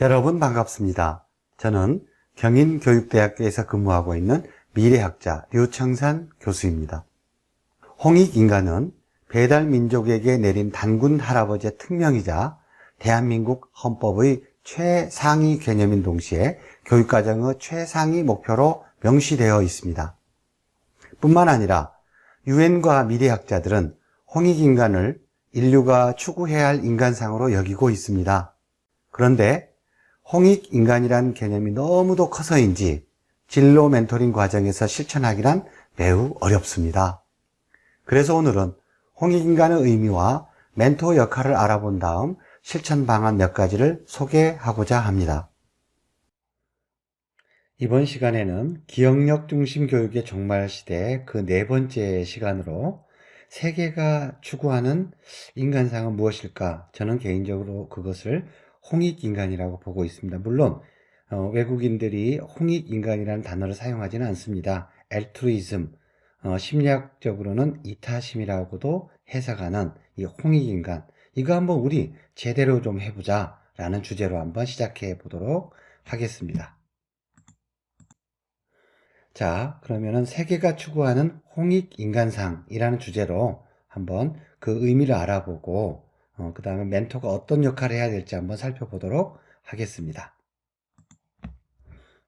여러분 반갑습니다. 저는 경인교육대학교에서 근무하고 있는 미래학자 류청산 교수입니다. 홍익인간은 배달민족에게 내린 단군 할아버지의 특명이자 대한민국 헌법의 최상위 개념인 동시에 교육과정의 최상위 목표로 명시되어 있습니다. 뿐만 아니라 유엔과 미래학자들은 홍익인간을 인류가 추구해야 할 인간상으로 여기고 있습니다. 그런데 홍익 인간이란 개념이 너무도 커서인지 진로 멘토링 과정에서 실천하기란 매우 어렵습니다. 그래서 오늘은 홍익 인간의 의미와 멘토 역할을 알아본 다음 실천 방안 몇 가지를 소개하고자 합니다. 이번 시간에는 기억력 중심 교육의 종말 시대 그 네 번째 시간으로 세계가 추구하는 인간상은 무엇일까? 저는 개인적으로 그것을 홍익인간이라고 보고 있습니다. 물론 어, 외국인들이 홍익인간이라는 단어를 사용하지는 않습니다. 엘트루이즘, 어, 심리학적으로는 이타심이라고도 해석하는 이 홍익인간. 이거 한번 우리 제대로 좀 해보자 라는 주제로 한번 시작해 보도록 하겠습니다. 자, 그러면은 세계가 추구하는 홍익인간상이라는 주제로 한번 그 의미를 알아보고 어, 그 다음에 멘토가 어떤 역할을 해야 될지 한번 살펴보도록 하겠습니다.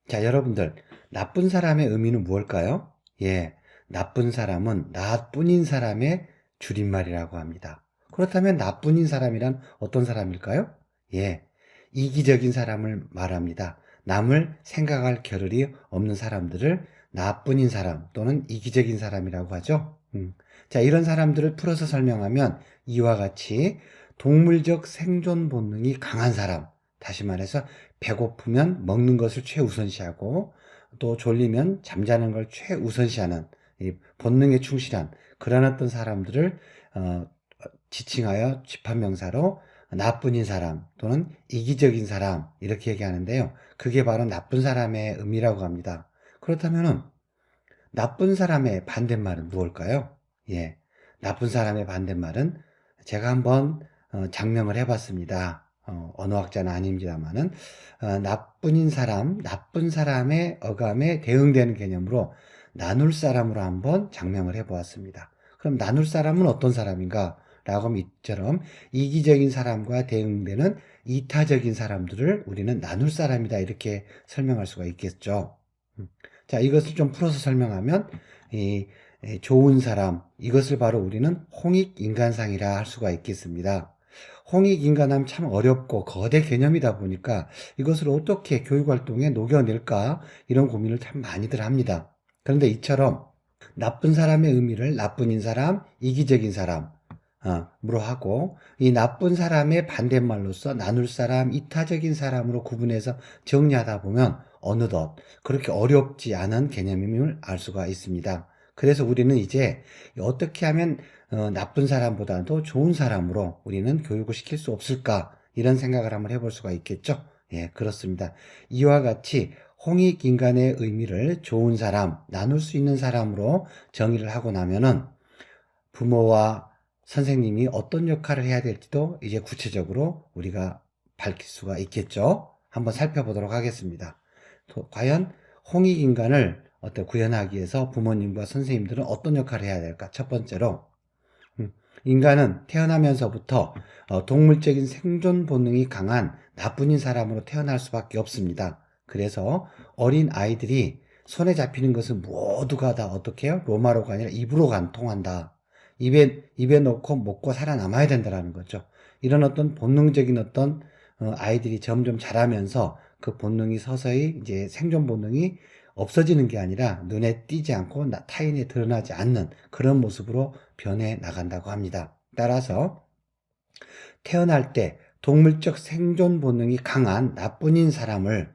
자, 여러분들, 나쁜 사람의 의미는 무엇일까요? 예, 나쁜 사람은 나뿐인 사람의 줄임말이라고 합니다. 그렇다면 나뿐인 사람이란 어떤 사람일까요? 예, 이기적인 사람을 말합니다. 남을 생각할 겨를이 없는 사람들을 나뿐인 사람 또는 이기적인 사람이라고 하죠. 음. 자, 이런 사람들을 풀어서 설명하면 이와 같이 동물적 생존 본능이 강한 사람, 다시 말해서 배고프면 먹는 것을 최우선시하고 또 졸리면 잠자는 걸 최우선시하는 이 본능에 충실한 그런 어떤 사람들을 어, 지칭하여 집합명사로 나뿐인 사람 또는 이기적인 사람 이렇게 얘기하는데요. 그게 바로 나쁜 사람의 의미라고 합니다. 그렇다면은 나쁜 사람의 반대말은 무엇일까요? 예. 나쁜 사람의 반대말은 제가 한번 어, 장명을 해봤습니다. 어, 언어학자는 아닙니다만은 어, 나쁜인 사람, 나쁜 사람의 어감에 대응되는 개념으로 나눌 사람으로 한번 장명을 해보았습니다. 그럼 나눌 사람은 어떤 사람인가? 라고 하면 이처럼 이기적인 사람과 대응되는 이타적인 사람들을 우리는 나눌 사람이다 이렇게 설명할 수가 있겠죠. 음. 자, 이것을 좀 풀어서 설명하면 이 좋은 사람 이것을 바로 우리는 홍익 인간상이라 할 수가 있겠습니다. 홍익 인간하면 참 어렵고 거대 개념이다 보니까 이것을 어떻게 교육 활동에 녹여낼까 이런 고민을 참 많이들 합니다. 그런데 이처럼 나쁜 사람의 의미를 나쁜인 사람, 이기적인 사람 어, 무로 하고 이 나쁜 사람의 반대말로서 나눌 사람, 이타적인 사람으로 구분해서 정리하다 보면 어느덧 그렇게 어렵지 않은 개념임을 알 수가 있습니다. 그래서 우리는 이제 어떻게 하면 어, 나쁜 사람보다도 좋은 사람으로 우리는 교육을 시킬 수 없을까 이런 생각을 한번 해볼 수가 있겠죠. 예, 그렇습니다. 이와 같이 홍익 인간의 의미를 좋은 사람, 나눌 수 있는 사람으로 정의를 하고 나면은 부모와 선생님이 어떤 역할을 해야 될지도 이제 구체적으로 우리가 밝힐 수가 있겠죠. 한번 살펴보도록 하겠습니다. 과연 홍익인간을 어떤 구현하기 위해서 부모님과 선생님들은 어떤 역할을 해야 될까? 첫 번째로 음, 인간은 태어나면서부터 어, 동물적인 생존 본능이 강한 나쁜인 사람으로 태어날 수밖에 없습니다. 그래서 어린 아이들이 손에 잡히는 것은 모두가 다 어떻게 해요? 로마로가 아니라 입으로 간 통한다. 입에 입에 넣고 먹고 살아남아야 된다라는 거죠. 이런 어떤 본능적인 어떤 어, 아이들이 점점 자라면서 그 본능이 서서히 이제 생존 본능이 없어지는 게 아니라 눈에 띄지 않고 타인에 드러나지 않는 그런 모습으로 변해 나간다고 합니다. 따라서 태어날 때 동물적 생존 본능이 강한 나쁜인 사람을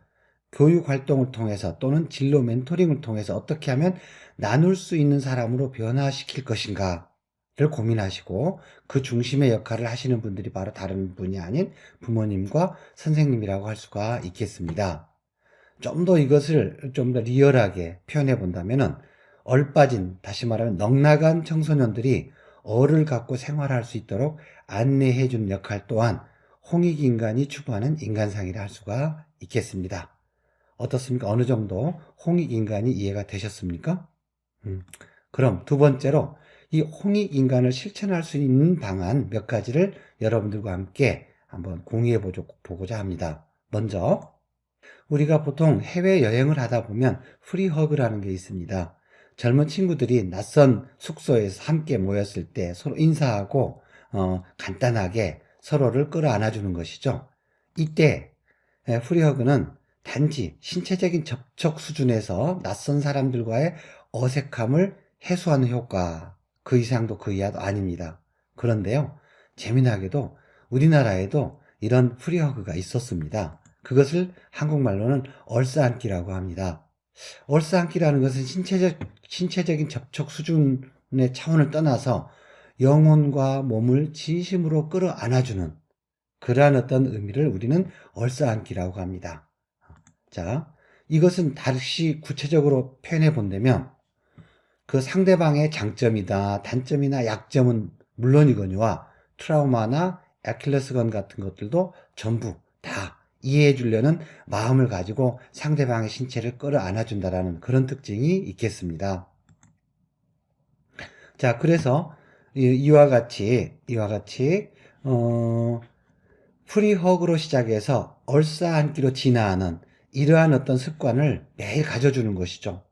교육 활동을 통해서 또는 진로 멘토링을 통해서 어떻게 하면 나눌 수 있는 사람으로 변화시킬 것인가 를 고민하시고 그 중심의 역할을 하시는 분들이 바로 다른 분이 아닌 부모님과 선생님이라고 할 수가 있겠습니다. 좀 더 이것을 좀 더 리얼하게 표현해 본다면은 얼빠진 다시 말하면 넉나간 청소년들이 어를 갖고 생활할 수 있도록 안내해 주는 역할 또한 홍익인간이 추구하는 인간상이라 할 수가 있겠습니다. 어떻습니까? 어느 정도 홍익인간이 이해가 되셨습니까? 음, 그럼 두 번째로 이 홍익인간을 실천할 수 있는 방안 몇 가지를 여러분들과 함께 한번 공유해 보고자 합니다. 먼저 우리가 보통 해외 여행을 하다 보면 프리허그라는 게 있습니다. 젊은 친구들이 낯선 숙소에서 함께 모였을 때 서로 인사하고 어, 간단하게 서로를 끌어안아 주는 것이죠. 이때 에, 프리허그는 단지 신체적인 접촉 수준에서 낯선 사람들과의 어색함을 해소하는 효과 그 이상도 그 이하도 아닙니다. 그런데요, 재미나게도 우리나라에도 이런 프리허그가 있었습니다. 그것을 한국말로는 얼싸안기라고 합니다. 얼싸안기라는 것은 신체적, 신체적인 접촉 수준의 차원을 떠나서 영혼과 몸을 진심으로 끌어 안아주는 그러한 어떤 의미를 우리는 얼싸안기라고 합니다. 자, 이것은 다시 구체적으로 표현해 본다면 그 상대방의 장점이다, 단점이나 약점은 물론이거니와 트라우마나 애킬레스건 같은 것들도 전부 다 이해해 주려는 마음을 가지고 상대방의 신체를 끌어안아 준다라는 그런 특징이 있겠습니다. 자, 그래서 이- 이와 같이 이와 같이 어 프리허그로 시작해서 얼싸 안기로 진화하는 이러한 어떤 습관을 매일 가져주는 것이죠.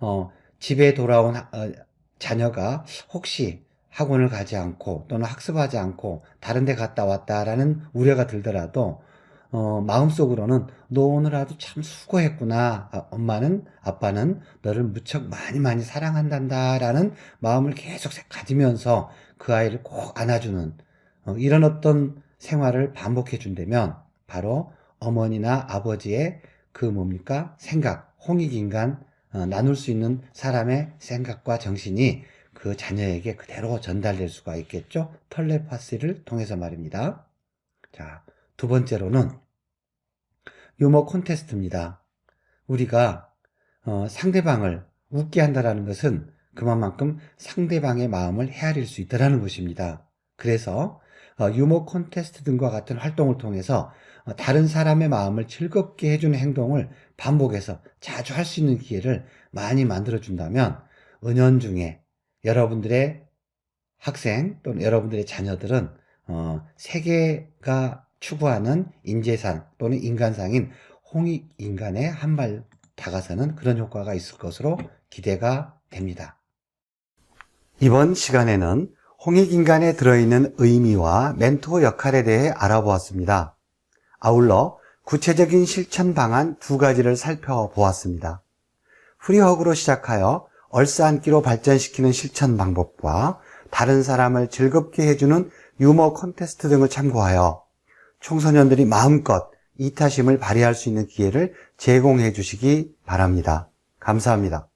어, 집에 돌아온 하- 어, 자녀가 혹시 학원을 가지 않고 또는 학습하지 않고 다른 데 갔다 왔다라는 우려가 들더라도 어, 마음속으로는 너 오늘 하루 참 수고했구나. 아, 엄마는 아빠는 너를 무척 많이 많이 사랑한단다 라는 마음을 계속 가지면서 그 아이를 꼭 안아주는 어, 이런 어떤 생활을 반복해 준다면 바로 어머니나 아버지의 그 뭡니까 생각 홍익인간 어, 나눌 수 있는 사람의 생각과 정신이 그 자녀에게 그대로 전달될 수가 있겠죠. 털레파시를 통해서 말입니다. 자, 두 번째로는 유머 콘테스트입니다. 우리가 어, 상대방을 웃게 한다라는 것은 그만큼 상대방의 마음을 헤아릴 수 있다라는 것입니다. 그래서 어, 유머 콘테스트 등과 같은 활동을 통해서 어, 다른 사람의 마음을 즐겁게 해주는 행동을 반복해서 자주 할 수 있는 기회를 많이 만들어 준다면 은연중에 여러분들의 학생 또는 여러분들의 자녀들은 어, 세계가 추구하는 인재상 또는 인간상인 홍익 인간에 한 발 다가서는 그런 효과가 있을 것으로 기대가 됩니다. 이번 시간에는 홍익 인간에 들어있는 의미와 멘토 역할에 대해 알아보았습니다. 아울러 구체적인 실천 방안 두 가지를 살펴보았습니다. 프리허그로 시작하여 얼싸안기로 발전시키는 실천 방법과 다른 사람을 즐겁게 해주는 유머 콘테스트 등을 참고하여 청소년들이 마음껏 이타심을 발휘할 수 있는 기회를 제공해 주시기 바랍니다. 감사합니다.